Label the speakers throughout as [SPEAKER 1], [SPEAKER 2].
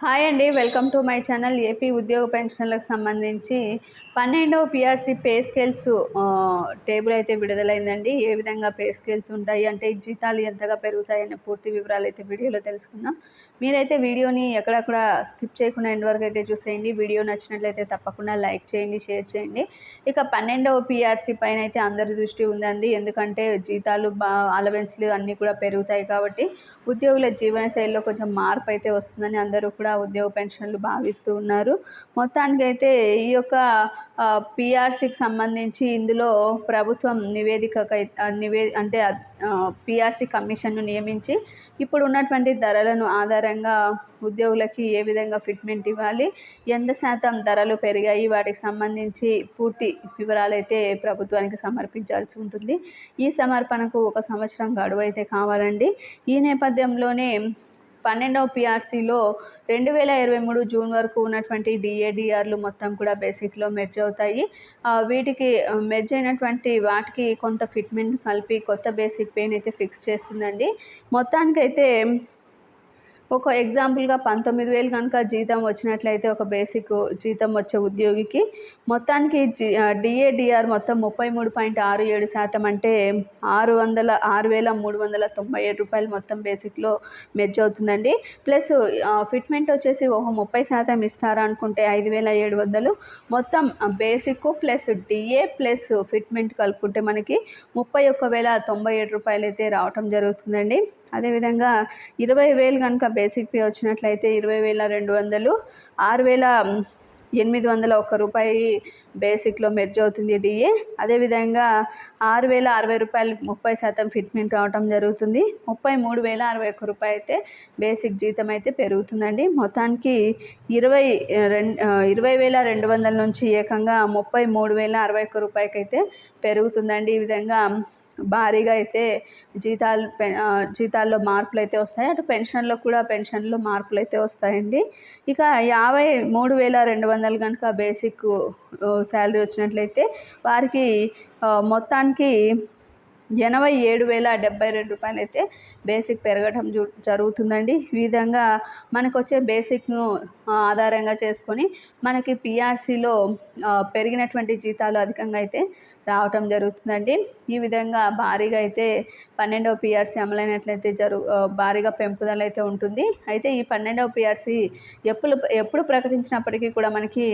[SPEAKER 1] Hi అండి welcome to my channel AP ఉద్యోగ పెన్షన్లకు సంబంధించి. పన్నెండవ పిఆర్సీ పే స్కేల్స్ టేబుల్ అయితే విడుదలైందండి. ఏ విధంగా పే స్కేల్స్ ఉంటాయి అంటే జీతాలు ఎంతగా పెరుగుతాయనే పూర్తి వివరాలు అయితే వీడియోలో తెలుసుకుందాం. మీరైతే వీడియోని ఎక్కడక్కడ స్కిప్ చేయకుండా ఎండ్ వరకు అయితే చూసేయండి. వీడియో నచ్చినట్లయితే తప్పకుండా లైక్ చేయండి షేర్ చేయండి. ఇక పన్నెండవ పిఆర్సీ పైన అయితే అందరి దృష్టి ఉందండి. ఎందుకంటే జీతాలు బా అలవెన్స్లు అన్నీ కూడా పెరుగుతాయి కాబట్టి ఉద్యోగుల జీవనశైలిలో కొంచెం మార్పు అయితే వస్తుందని అందరూ కూడా ఉద్యోగ పెన్షన్లు భావిస్తూ ఉన్నారు. మొత్తానికైతే ఈ యొక్క పిఆర్సీకి సంబంధించి ఇందులో ప్రభుత్వం నివేదికకై నివే అంటే పిఆర్సీ కమిషన్ను నియమించి ఇప్పుడు ఉన్నటువంటి ధరలను ఆధారంగా ఉద్యోగులకి ఏ విధంగా ఫిట్మెంట్ ఇవ్వాలి ఎంత శాతం ధరలు పెరిగాయి వాటికి సంబంధించి పూర్తి వివరాలు అయితే ప్రభుత్వానికి సమర్పించాల్సి ఉంటుంది. ఈ సమర్పణకు ఒక సంవత్సరం గడువు అయితే కావాలండి. ఈ నేపథ్యంలోనే పన్నెండవ పిఆర్సీలో రెండు వేల ఇరవై మూడు జూన్ వరకు ఉన్నటువంటి డిఏడిఆర్లు మొత్తం కూడా బేసిక్లో మెర్జ్ అవుతాయి. వీటికి మెర్జ్ అయినటువంటి వాటికి కొంత ఫిట్మెంట్ కలిపి కొత్త బేసిక్ పెయిన్ అయితే ఫిక్స్ చేస్తుందండి. మొత్తానికైతే ఒక ఎగ్జాంపుల్గా పంతొమ్మిది వేలు కనుక జీతం వచ్చినట్లయితే ఒక బేసిక్ జీతం వచ్చే ఉద్యోగికి మొత్తానికి జీ డిఏడిఆర్ మొత్తం ముప్పై మూడు పాయింట్ ఆరు ఏడు శాతం అంటే ఆరు వందల ఆరు వేల మూడు వందల తొంభై ఏడు రూపాయలు మొత్తం బేసిక్లో మెర్జ్ అవుతుందండి. ప్లస్ ఫిట్మెంట్ వచ్చేసి ఒక ముప్పై శాతం ఇస్తారా అనుకుంటే ఐదు వేల ఏడు వందలు. మొత్తం basic plus DA plus fitment కలుపుకుంటే మనకి ముప్పై ఒక్క వేల తొంభై ఏడు రూపాయలు అయితే రావటం జరుగుతుందండి. అదేవిధంగా ఇరవై వేలు కనుక బేసిక్ పే వచ్చినట్లయితే ఇరవై వేల రెండు వందలు ఆరు వేల ఎనిమిది వందల ఒక్క రూపాయి బేసిక్లో మెర్జ్ అవుతుంది డిఏ. అదేవిధంగా ఆరు వేల అరవై రూపాయలు ముప్పై శాతం ఫిట్మెంట్ రావటం జరుగుతుంది. ముప్పై మూడు వేల అరవై ఒక్క రూపాయి అయితే బేసిక్ జీతం అయితే పెరుగుతుందండి. మొత్తానికి ఇరవై రెండు ఇరవై వేల రెండు వందల నుంచి ఏకంగా ముప్పై మూడు వేల అరవై ఒక్క రూపాయికి అయితే పెరుగుతుందండి. ఈ విధంగా భారీగా అయితే జీతాలు జీతాల్లో మార్పులు అయితే వస్తాయి. అటు పెన్షన్లో కూడా పెన్షన్లో మార్పులు అయితే వస్తాయండి. ఇక యాభై మూడు వేల రెండు వందలు కనుక బేసిక్ శాలరీ వచ్చినట్లయితే వారికి మొత్తానికి ఎనభై ఏడు వేల డెబ్బై రెండు రూపాయలు అయితే బేసిక్ పెరగడం జరుగుతుందండి. ఈ విధంగా మనకు వచ్చే బేసిక్ను ఆధారంగా చేసుకొని మనకి పిఆర్సీలో పెరిగినటువంటి జీతాలు అధికంగా అయితే రావటం జరుగుతుందండి. ఈ విధంగా భారీగా అయితే పన్నెండవ పిఆర్సీ అమలైనట్లయితే జరుగు భారీగా పెంపుదల అయితే ఉంటుంది. అయితే ఈ పన్నెండవ పిఆర్సీ ఎప్పుడు ఎప్పుడు ప్రకటించినప్పటికీ కూడా మనకి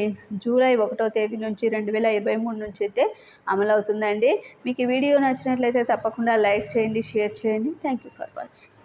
[SPEAKER 1] జూలై ఒకటో తేదీ నుంచి రెండు వేల ఇరవై మూడు నుంచి అయితే అమలవుతుందండి. మీకు ఈ వీడియో నచ్చినట్లయితే తప్పకుండా లైక్ చేయండి షేర్ చేయండి. Thank you for watching